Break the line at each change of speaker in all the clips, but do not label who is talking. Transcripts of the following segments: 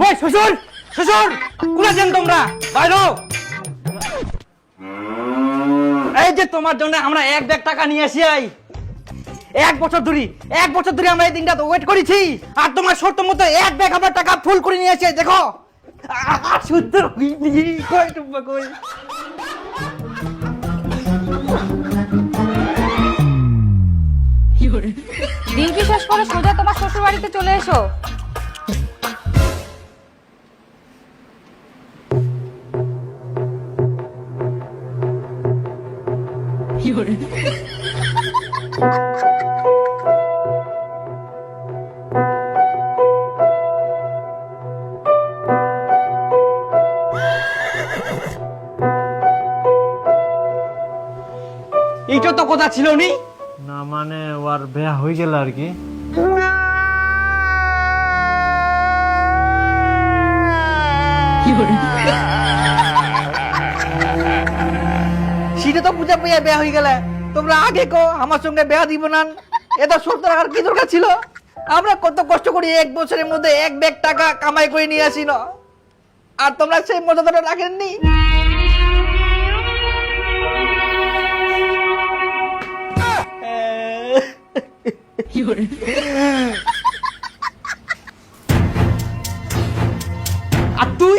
কই, শ্বশুর? শ্বশুর আছেন তোমরা? বাইরো এই যে তোমার জন্য আমরা এক ব্যাগ টাকা নিয়ে আসি আই। এক বছর এক বছর ধরে আমরা এই দিনটা ওয়েট করেছি। আর তোমার শর্ত মতো এক ব্যাগ টাকা ফুল করে নিয়ে দেখো।
করে সোজা তোমার শ্বশুর বাড়িতে চলে এসো।
এইটা তো কথা ছিল নি?
না মানে ওর বিয়া হয়ে গেল আর কি।
সেটা তো পূজা পেয়ে বেয়া হয়ে গেলে। তোমরা আগে কো আমার সঙ্গে বেয়া দিব না। এটা শর্ত রাখার কি দরকার ছিল? আমরা কত কষ্ট করি এক বছরের মধ্যে এক ব্যাগ টাকা কামাই করে নিয়ে আসিল। আর তোমরা সেই মর্যাদাটা রাখেননি? আর তুই?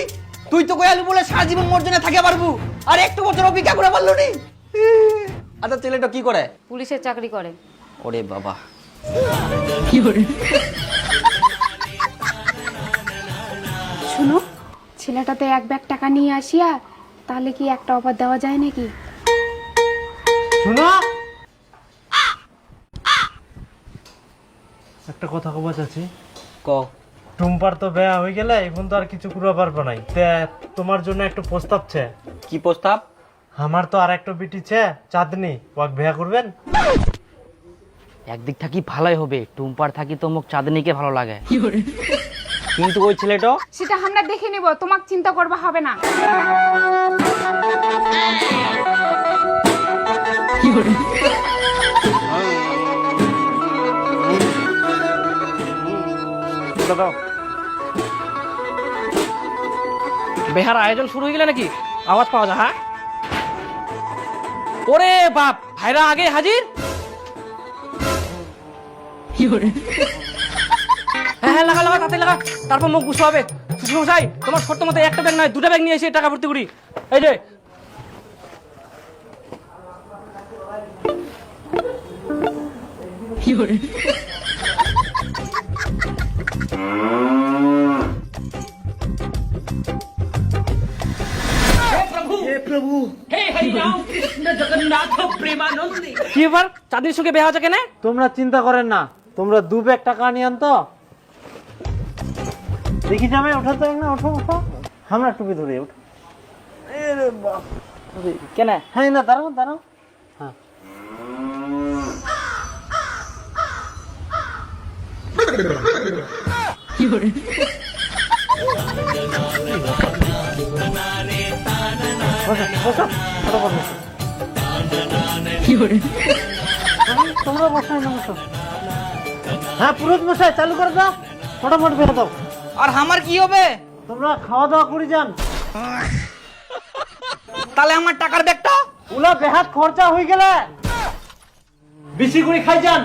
তুই তো কয়ালু বলে সারা জীবন মর্জনে থাকে পারব আর একটু বছর অপেক্ষা করে পারল নি আচ্ছা ছেলেটা কি করে?
পুলিশের চাকরি করে।
ওরে বাবা।
শুনো ছেলেটাতে এক ব্যাগ টাকা নিয়ে আসিয়া তাহলে কি একটা অফার দেওয়া যায় নাকি?
শুনো। একটা কথা কবা চাচ্ছি।
ক।
টুম্পার তো বেয়া হয়ে গেলে এখন তো আর কিছু করে পারব নাই। তে তোমার জন্য একটু প্রস্তাব ছে।
কি প্রস্তাব?
আমার তো আর একটা বিটি ছে চাঁদনি। ওয়াক বিয়া করবেন?
একদিক থাকি ভালোই হবে টুম্পার থাকি তো মোক চাঁদনিকে ভালো লাগে।
কিন্তু ওই ছেলেটা?
সেটা আমরা দেখে নেব তোমাকে চিন্তা করবা হবে না।
বেহার আয়োজন শুরু হয়ে গেলে নাকি? আওয়াজ পাওয়া যায় হ্যাঁ? ওরে বাপ ভাইরা আগে হাজির? হ্যাঁ হ্যাঁ লাগা লাগা তাতে লাগা। তারপর মুখ গুছো হবে। মশাই তোমার ছোট্ট মতো একটা ব্যাগ নয় দুটা ব্যাগ নিয়ে এসে টাকা ভর্তি করি। এই যে। কি ব্যাপার চাঁদনির সঙ্গে বেহা হচ্ছে কেনে?
তোমরা চিন্তা করেন না। তোমরা দু ব্যাগ টাকা নিয়ে আনতো দেখি যাবে ওঠা তো না ওঠো ওঠো। আমরা টুপি ধরে ওঠো।
কেনে?
হ্যাঁ না দাঁড়াও দাঁড়াও। হ্যাঁ। বসো, বসো, হ্যাঁ পুরোহিত মশাই চালু ফটাফট
আর আমার কি হবে
তোমরা খাওয়া দাওয়া করে যান
তাহলে আমার টাকার ব্যাগটা
উলা বেহাত খরচা হয়ে গেলে বেশি করে খাই যান